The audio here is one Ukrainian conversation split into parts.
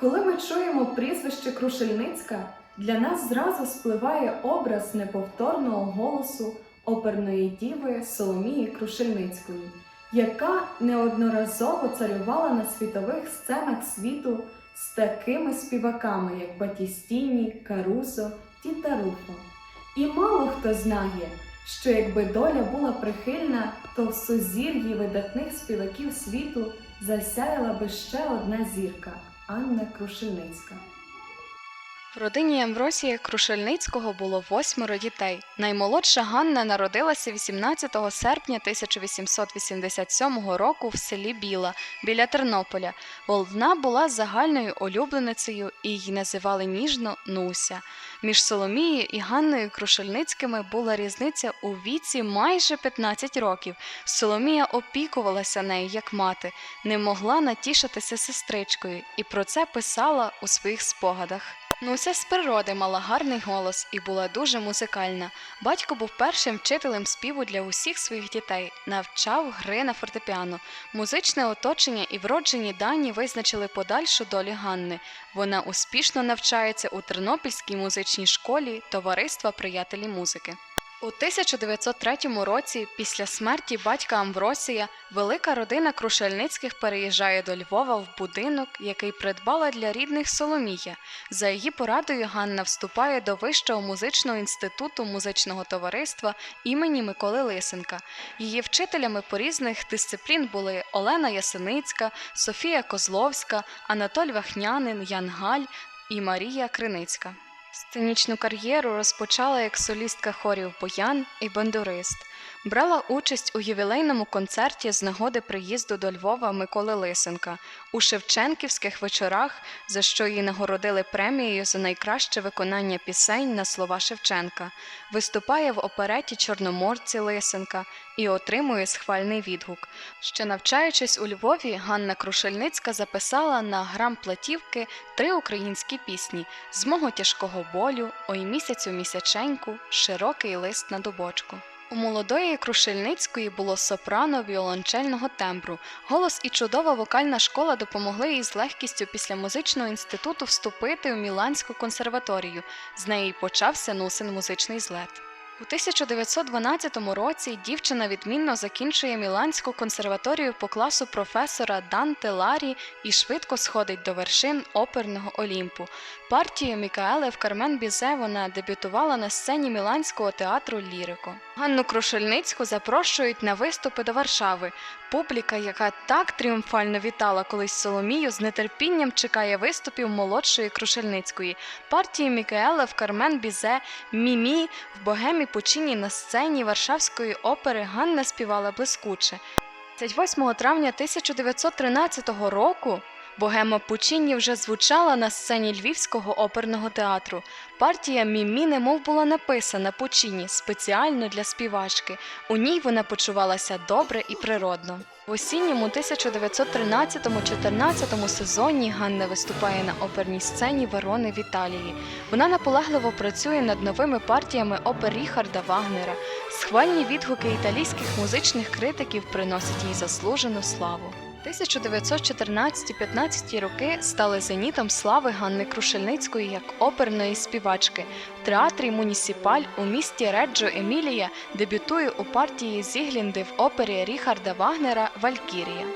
Коли ми чуємо прізвище Крушельницька, для нас зразу спливає образ неповторного голосу оперної діви Соломії Крушельницької, яка неодноразово царювала на світових сценах світу з такими співаками, як Батістіні, Карусо, Тіта Руфо. І мало хто знає, що якби доля була прихильна, то в сузір'ї видатних співаків світу засяяла би ще одна зірка Анна Крушельницька. В родині Амвросія Крушельницького було восьмеро дітей. Наймолодша Ганна народилася 18 серпня 1887 року в селі Біла біля Тернополя. Вона була загальною улюбленицею і її називали ніжно Нуся. Між Соломією і Ганною Крушельницькими була різниця у віці майже 15 років. Соломія опікувалася нею як мати, не могла натішитися сестричкою і про це писала у своїх спогадах. Нуся з природи мала гарний голос і була дуже музикальна. Батько був першим вчителем співу для усіх своїх дітей, навчав гри на фортепіано. Музичне оточення і вроджені дані визначили подальшу долю Ганни. Вона успішно навчається у Тернопільській музичній школі Товариства приятелі музики. У 1903 році, після смерті батька Амвросія, велика родина Крушельницьких переїжджає до Львова в будинок, який придбала для рідних Соломія. За її порадою Ганна вступає до Вищого музичного інституту музичного товариства імені Миколи Лисенка. Її вчителями по різних дисциплін були Олена Ясеницька, Софія Козловська, Анатоль Вахнянин, Ян Галь і Марія Криницька. Сценічну кар'єру розпочала як солістка хорів Боян і бандурист. Брала участь у ювілейному концерті з нагоди приїзду до Львова Миколи Лисенка у Шевченківських вечорах, за що її нагородили премією за найкраще виконання пісень на слова Шевченка. Виступає в опереті Чорноморці Лисенка і отримує схвальний відгук. Ще навчаючись у Львові, Ганна Крушельницька записала на грам платівки три українські пісні з мого тяжкого болю, ой місяцю місяченьку, широкий лист на дубочку. У молодої Крушельницької було сопрано віолончельного тембру. Голос і чудова вокальна школа допомогли їй з легкістю після музичного інституту вступити у Міланську консерваторію. З неї почався нусин музичний злет. У 1912 році дівчина відмінно закінчує Міланську консерваторію по класу професора Данте Ларі і швидко сходить до вершин оперного Олімпу. Партію Мікаеле в Кармен Бізе вона дебютувала на сцені Міланського театру Лірико. Ганну Крушельницьку запрошують на виступи до Варшави. Публіка, яка так тріумфально вітала колись Соломію, з нетерпінням чекає виступів молодшої Крушельницької. Партії Мікаела в Кармен Бізе, Мімі в Богемі Пучині на сцені Варшавської опери Ганна співала блискуче. 28 травня 1913 року Богема Пучині вже звучала на сцені Львівського оперного театру. Партія Мімі немов була написана Пучині спеціально для співачки. У ній вона почувалася добре і природно. В осінньому 1913-14 сезоні Ганна виступає на оперній сцені Верони в Італії. Вона наполегливо працює над новими партіями опер Ріхарда Вагнера. Схвальні відгуки італійських музичних критиків приносять їй заслужену славу. 1914-15 роки стали зенітом слави Ганни Крушельницької як оперної співачки. В театрі Мунісіпаль у місті Реджо Емілія дебютує у партії Зіглінди в опері Ріхарда Вагнера Валькірія.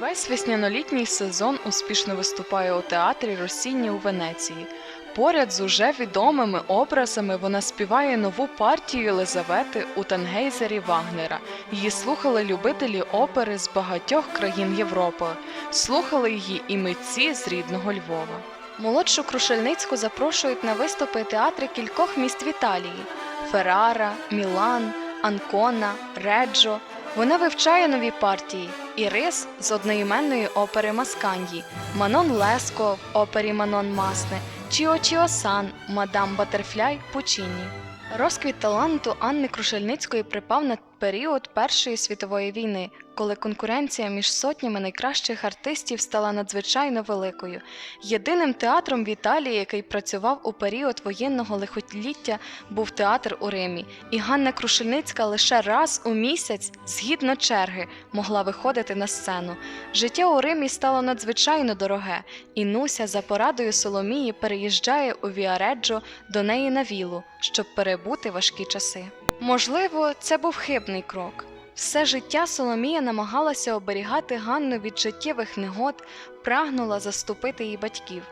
Весь веснянолітній сезон успішно виступає у театрі Росіні у Венеції. Поряд з уже відомими образами вона співає нову партію Єлизавети у Тангейзері Вагнера. Її слухали любителі опери з багатьох країн Європи. Слухали її і митці з рідного Львова. Молодшу Крушельницьку запрошують на виступи театри кількох міст в Італії: Феррара, Мілан, Анкона, Реджо. Вона вивчає нові партії Ірис з одноіменної опери Масканьї, Манон Леско в опері Манон Масне, Чіо Чіо Сан, Мадам Батерфляй Пучіні. Розквіт таланту Анни Крушельницької припав на період Першої світової війни, коли конкуренція між сотнями найкращих артистів стала надзвичайно великою. Єдиним театром в Італії, який працював у період воєнного лихоліття, був театр у Римі, і Ганна Крушельницька лише раз у місяць, згідно черги, могла виходити на сцену. Життя у Римі стало надзвичайно дороге, і Нуся за порадою Соломії переїжджає у Віареджо до неї на вілу, щоб перебути важкі часи. Можливо, це був хибний крок. Все життя Соломія намагалася оберігати Ганну від життєвих негод, прагнула заступити її батьків.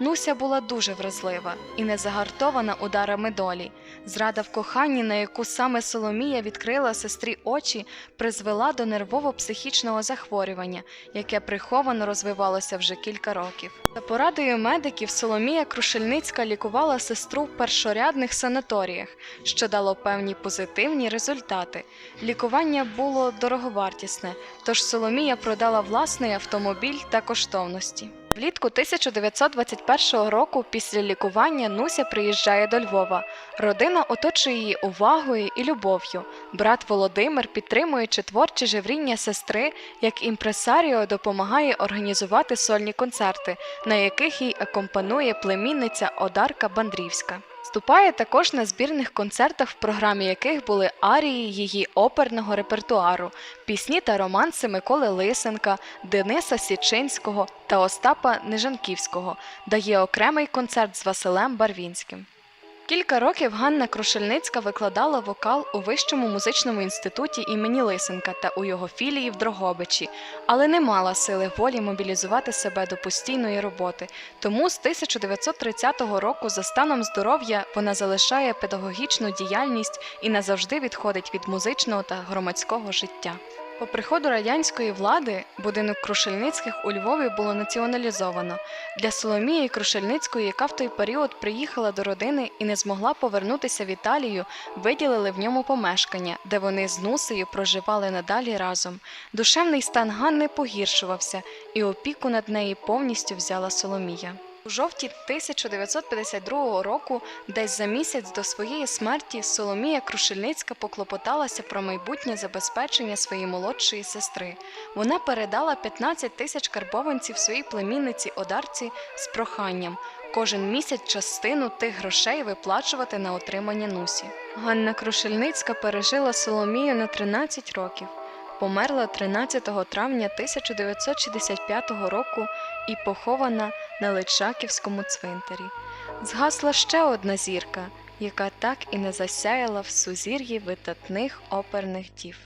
Нуся була дуже вразлива і не загартована ударами долі. Зрада в коханні, на яку саме Соломія відкрила сестрі очі, призвела до нервово-психічного захворювання, яке приховано розвивалося вже кілька років. За порадою медиків Соломія Крушельницька лікувала сестру в першорядних санаторіях, що дало певні позитивні результати. Лікування було дороговартісне, тож Соломія продала власний автомобіль та коштовності. Влітку 1921 року після лікування Нуся приїжджає до Львова. Родина оточує її увагою і любов'ю. Брат Володимир, підтримуючи творче живріння сестри, як імпресаріо допомагає організувати сольні концерти, на яких їй акомпанує племінниця Одарка Бандрівська. Вступає також на збірних концертах, в програмі яких були арії її оперного репертуару, пісні та романси Миколи Лисенка, Дениса Січинського та Остапа Нежанківського, дає окремий концерт з Василем Барвінським. Кілька років Ганна Крушельницька викладала вокал у Вищому музичному інституті імені Лисенка та у його філії в Дрогобичі, але не мала сили волі мобілізувати себе до постійної роботи. Тому з 1930 року за станом здоров'я вона залишає педагогічну діяльність і назавжди відходить від музичного та громадського життя. По приходу радянської влади будинок Крушельницьких у Львові було націоналізовано. Для Соломії Крушельницької, яка в той період приїхала до родини і не змогла повернутися в Італію, виділили в ньому помешкання, де вони з Нусею проживали надалі разом. Душевний стан Ганни погіршувався, і опіку над нею повністю взяла Соломія. У жовтні 1952 року, десь за місяць до своєї смерті, Соломія Крушельницька поклопоталася про майбутнє забезпечення своєї молодшої сестри. Вона передала 15 тисяч карбованців своїй племінниці Одарці з проханням кожен місяць частину тих грошей виплачувати на отримання Нусі. Ганна Крушельницька пережила Соломію на 13 років. Померла 13 травня 1965 року і похована на Личаківському цвинтарі. Згасла ще одна зірка, яка так і не засяяла в сузір'ї видатних оперних дів.